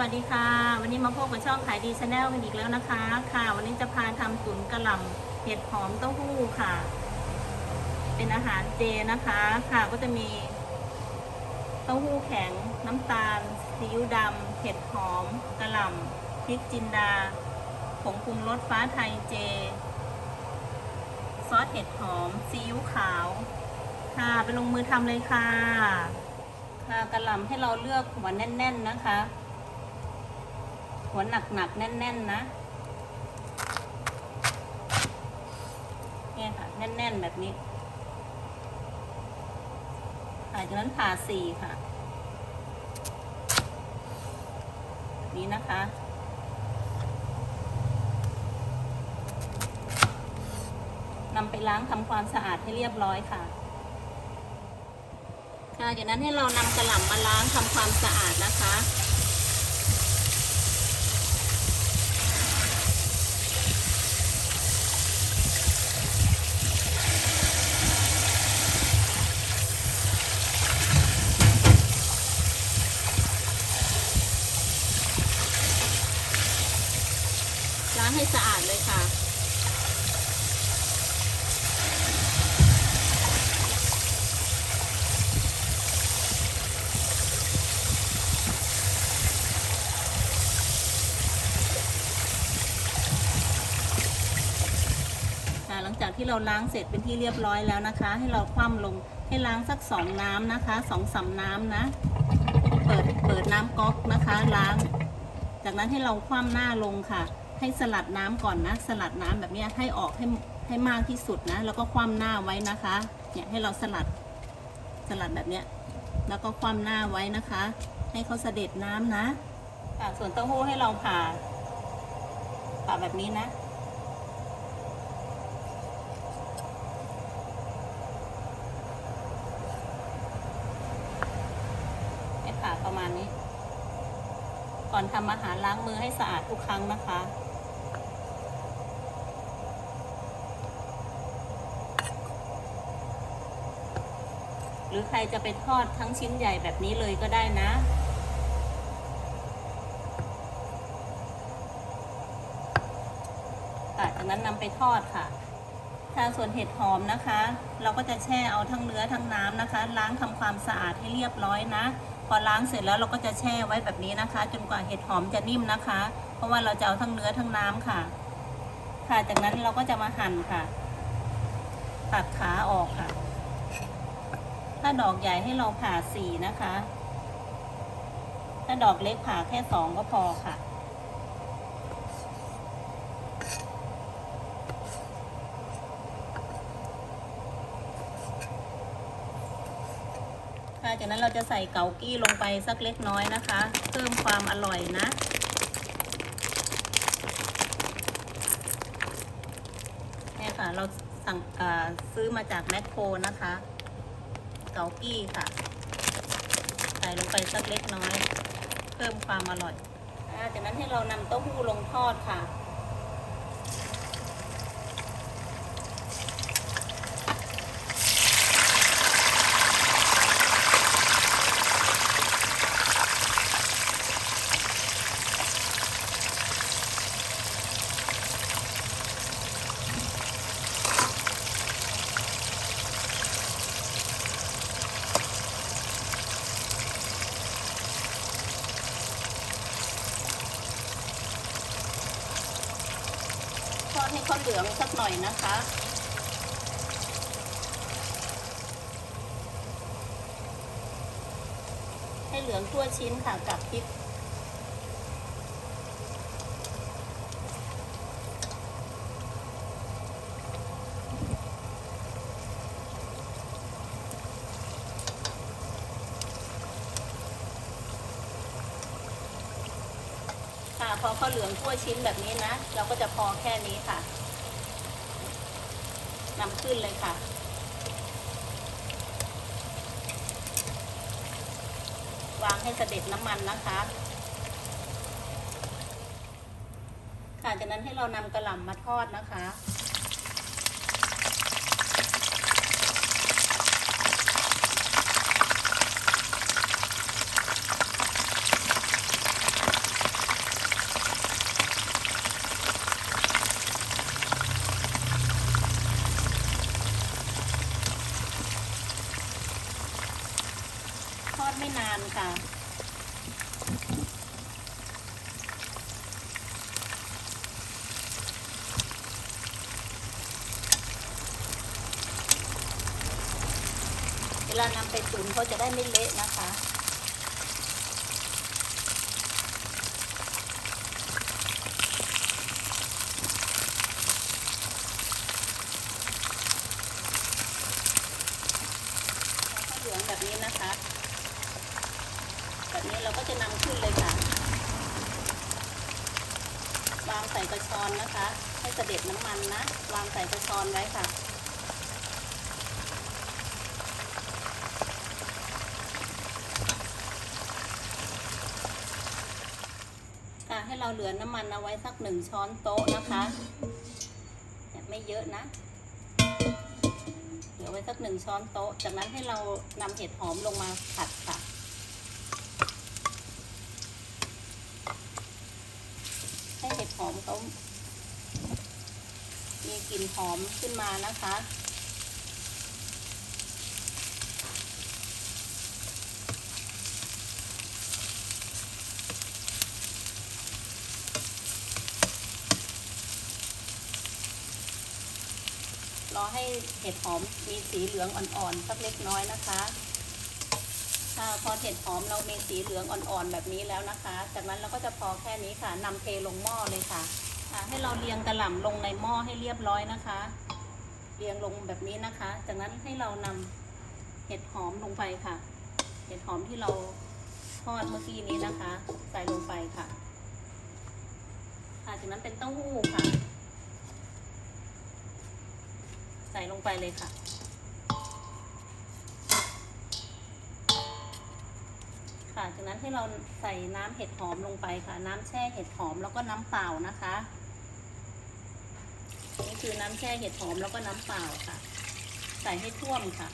วัสดีค่ะ วันนี้มาพบกับช่องขายดีชาแนลกันอีกแล้วนะคะ ค่ะ วันนี้จะพาทำตุ๋นกระหล่ำเห็ดหอมเต้าหู้ค่ะ เป็นอาหารเจนะคะ ค่ะก็จะมี เต้าหู้แข็ง น้ำตาลซีอิ๊วดำเห็ดหอมกระหล่ำพริกจินดาผงปรุงรสฟ้าไทยเจ ซอสเห็ดหอมซีอิ๊วขาว ค่ะไปลงมือทำเลยค่ะค่ะกระหล่ำให้เราเลือกหัวแน่น ๆ นะคะ หัวหนักๆแน่นๆนะ เนี่ยค่ะ แน่น ๆ แบบนี้ค่ะจากนั้นผ่าสี่ค่ะแบบนี้นะคะนำไปล้างทำความสะอาดให้เรียบร้อยค่ะค่ะจากนั้นให้เรานำกระหล่ำมาล้างทำความสะอาดนะคะ ล้างให้สะอาดเลยค่ะ หลังจากที่เราล้างเสร็จเป็นที่เรียบร้อยแล้วนะคะ ให้เราคว่ำลงให้ล้างสักสองน้ำนะคะสองสามน้ำนะ เปิดเปิดน้ำก๊อกนะคะล้าง จากนั้นให้เราคว่ำหน้าลงค่ะ ให้สลัดน้ำก่อนนะ สลัดน้ำแบบนี้ให้ออกให้ให้มากที่สุดนะ แล้วก็คว่ำหน้าไว้นะคะ เนี่ยให้เราสลัดสลัดแบบเนี้ย แล้วก็คว่ำหน้าไว้นะคะ ให้เขาเสด็จน้ำนะค่ะส่วนเต้าหู้ให้เราผ่าผ่าแบบนี้นะให้ผ่าประมาณนี้ ก่อนทำอาหารล้างมือให้สะอาดทุกครั้งนะคะ รือใครจะไปทอดทั้งชิ้นใหญ่แบบนี้เลยก็ได้นะ จากนั้นนำไปทอดค่ะทางส่วนเห็ดหอมนะคะ เราก็จะแช่เอาทั้งเนื้อทั้งน้ำนะคะ ล้างทำความสะอาดให้เรียบร้อยนะ พอล้างเสร็จแล้วเราก็จะแช่ไว้แบบนี้นะคะ จนกว่าเห็ดหอมจะนิ่มนะคะ เพราะว่าเราจะเอาทั้งเนื้อทั้งน้ำค่ะ ค่ะ จากนั้นเราก็จะมาหั่นค่ะ ตัดขาออกค่ะ ถ้าดอกใหญ่ให้เราผ่าสี่นะคะ ถ้าดอกเล็กผ่าแค่สองก็พอค่ะค่ะจากนั้นเราจะใส่เกากี้ลงไปสักเล็กน้อยนะคะ เพิ่มความอร่อยนะเนี่ยค่ะ เราสั่งซื้อมาจากแมคโครนะคะ เกากี้ค่ะ ใส่ลงไปสักเล็กน้อย เพิ่มความอร่อยอ่าจากนั้นให้เรานำเต้าหู้ลงทอดค่ะ เหลืองสักหน่อยนะคะ ให้เหลืองทั่วชิ้นค่ะกับพริกค่ะพอเขาเหลืองทั่วชิ้นแบบนี้นะ เราก็จะพอแค่นี้ค่ะ นำขึ้นเลยค่ะ วางให้เสด็จน้ำมันนะคะค่ะจากนั้นให้เรานำกระหล่ำมาทอดนะคะ ไม่นานค่ะ เวลานำไปตุ๋นเขาจะได้ไม่เละนะคะ วางใส่กระชอนนะคะ ให้เสด็จน้ำมันนะ วางใส่กระชอนไว้ค่ะค่ะให้เราเหลือน้ำมันเอาไว้สักหนึ่งช้อนโต๊ะนะคะไม่เยอะนะ เหลือไว้สักหนึ่งช้อนโต๊ะ จากนั้นให้เรานำเห็ดหอมลงมาผัดค่ะ ให้เห็ดหอมเขามีก ลิ่นหอมขึ้นมานะคะ รอให้เห็ดหอมมีสีเหลืองอ่อนๆสักเล็กน้อยนะคะพอเห็ดหอมเรามีสีเหลืองอ่อนๆแบบนี้แล้วนะคะ จากนั้นเราก็จะพอแค่นี้ค่ะนำเทลงหม้อเลยค่ะ ค่ะ ให้เราเรียงกระหล่ำลงในหม้อให้เรียบร้อยนะคะ เรียงลงแบบนี้นะคะ จากนั้นให้เรานำเห็ดหอมลงไปค่ะ เห็ดหอมที่เราทอดเมื่อกี้นี้นะคะ ใส่ลงไปค่ะค่ะจากนั้นเป็นเต้าหู้ค่ะ ใส่ลงไปเลยค่ะ นั้นให้เราใส่น้ำเห็ดหอมลงไปค่ะ น้ำแช่เห็ดหอมแล้วก็น้ำเปล่านะคะนี่คือน้ำแช่เห็ดหอมแล้วก็น้ำเปล่าค่ะ ใส่ให้ท่วมค่ะ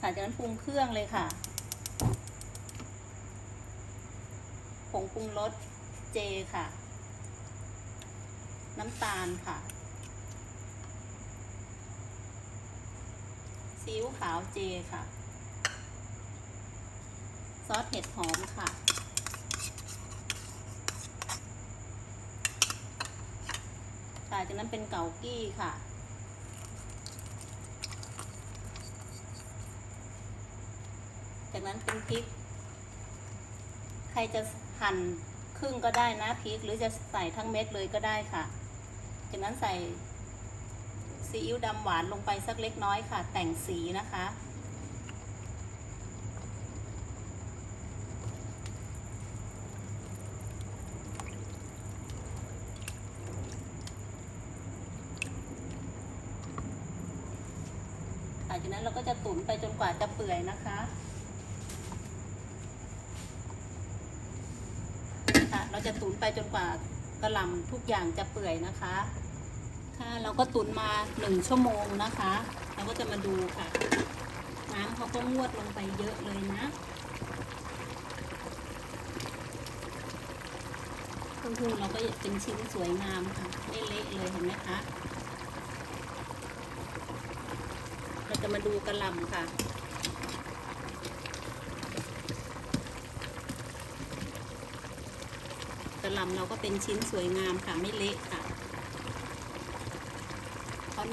ค่ะจากนั้นปรุงเครื่องเลยค่ะผงปรุงรสเจค่ะ น้ำตาลค่ะ ซีอิ๊วขาวเจค่ะ ซอสเห็ดหอมค่ะ ค่ะจากนั้นเป็นเกากี้ค่ะจากนั้นเป็นพริก ใครจะหั่นครึ่งก็ได้นะพริกหรือจะใส่ทั้งเม็ดเลยก็ได้ค่ะ จากนั้นใส่ ซีอิ๊วดำหวานลงไปสักเล็กน้อยค่ะ แต่งสีนะคะค่ะจากนั้นเราก็จะตุ๋นไปจนกว่าจะเปื่อยนะคะค่ะเราจะตุ๋นไปจนกว่ากระหล่ำทุกอย่างจะเปื่อยนะคะ ค่ะ เราก็ตุนมาหนึ่งชั่วโมงนะคะ เราก็จะมาดูค่ะ น้ำเขาก็งวดลงไปเยอะเลยนะเต้าหู้เราก็เป็นชิ้นสวยงามค่ะไม่เละเลยเห็นไหมคะเราจะมาดูกระลำค่ะ กระลำเราก็เป็นชิ้นสวยงามค่ะไม่เละค่ะ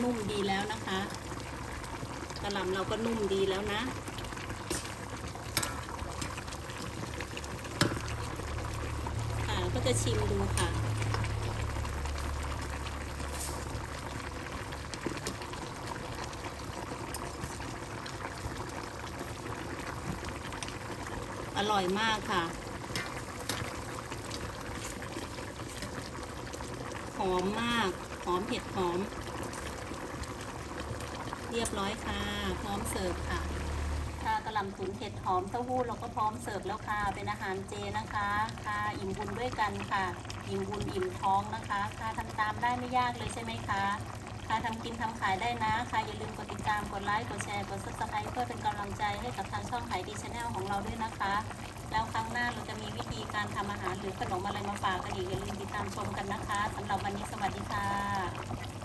นุ่มดีแล้วนะคะกระหล่ำเราก็นุ่มดีแล้วนะ ค่ะก็จะชิมดูค่ะอร่อยมากค่ะ หอมมาก หอมเผ็ดหอม รียบร้อยค่ะ พร้อมเสิร์ฟค่ะค่ะกระหล่ำถุนเผ็ดหอมเต้าหู้เราก็พร้อมเสิร์ฟแล้วค่ะเป็นอาหารเจนะคะค่ะอิ่มบุญด้วยกันค่ะ อิ่มบุญอิ่มท้องนะคะค่ะทำตามได้ไม่ยากเลยใช่ไหมคะค่ะทำกินทำขายได้นะค่ะอย่าลืมกดติดตามกดไลค์กดแชร์กดซับสไครต์เพื่อเป็นกำลังใจให้กับทางช่องขายดีชาแนลของเราด้วยนะคะ แล้วครั้งหน้าเราจะมีวิธีการทำอาหารหรือขนมอะไรมาฝากกันอีกอย่าลืมติดตามชมกันนะคะสำหรับวันนี้สวัสดีค่ะ